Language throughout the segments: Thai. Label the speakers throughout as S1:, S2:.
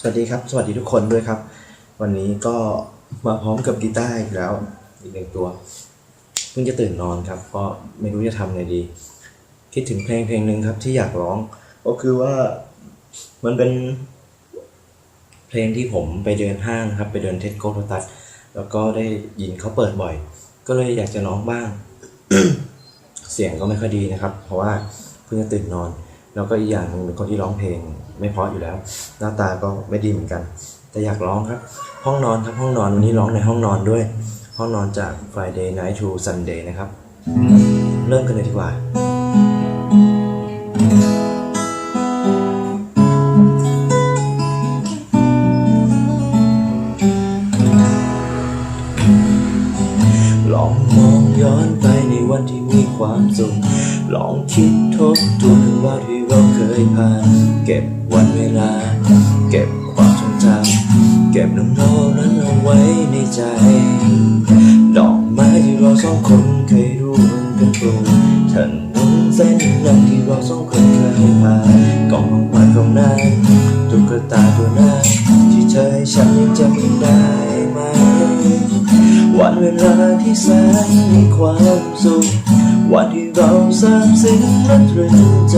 S1: สวัสดีครับ สวัสดีทุกคนด้วยครับ วันนี้ก็มาพร้อมกับกีตาร์อีกแล้ว อีกหนึ่งตัว เพิ่งจะตื่นนอนครับเพราะไม่รู้จะทำไงดี คิดถึงเพลงเพลงหนึ่งครับที่อยากร้อง ก็คือว่ามันเป็น เพลงที่ผมไปเดินห้างครับ ไปเดินเทสโก้โ t ตัสแล้วก็ได้ยินเขาเปิดบ่อย ก็เลยอยากจะร้องบ้าง เสียงก็ไม่ค่อยดีนะครับ เพราะว่าเพิ่งจะตื่นนอน แล้วก็อีกอย่างหนึงเป็นคนที่ร้องเพลง ไม่เพราะอยู่แล้ว หน้าตาก็ไม่ดีเหมือนกัน แต่อยากร้องครับ ห้องนอนครับห้องนอนวันนี้ร้องในห้องนอนด้วย ห้องนอนจาก Friday Night to Sunday นะครับ เริ่มกันเลยดีกว่าลองมอง ย้อนไปในวันที่มีความสุขลองคิดทบทวนว่าที่เราเคยผ่าน เก็บวันเวลา เก็บความทรงจำเก็บน้ำโน้นั้นเอาไว้ในใจ ดอกไม้ที่เราสองคนเคยร่วมกันปลูกถนนเส้นนั้นที่เราสองคนเคยผ่านกล่องของขวัญของนายตุ๊กตาตัวนั้นที่เธอให้ฉันยังจำได้ไหมวัน เวลาที่แสนมีความสุข วันที่เราซาบซึ้งและตรึงใจ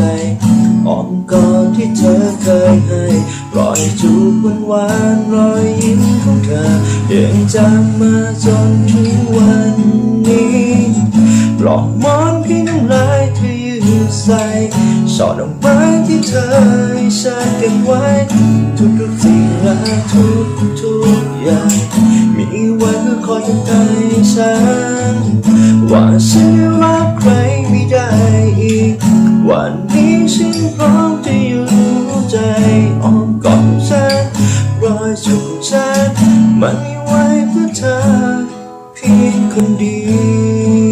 S1: อ้อมกอดที่เธอเคยให้รอยจูบหวานรอยยิ้มของเธอยังจำมาจนถึงวันนี้ปลอกมอนพี่น้ำลายเธอยืนใส่ช่อดอกไม้ที่เธอให้ฉันเก็บไว้ ทุกๆสิ่งและทุก ว้เพื่อคอยเตือนใจฉันว่าฉันรักใครไม่ได้อีก วันนี้ฉันพร้อมจะอยู่หัวใจอ้อมกอดของฉันรอยจุกฉันมันมีไว้เพื่อเธอเพียงคนเดียว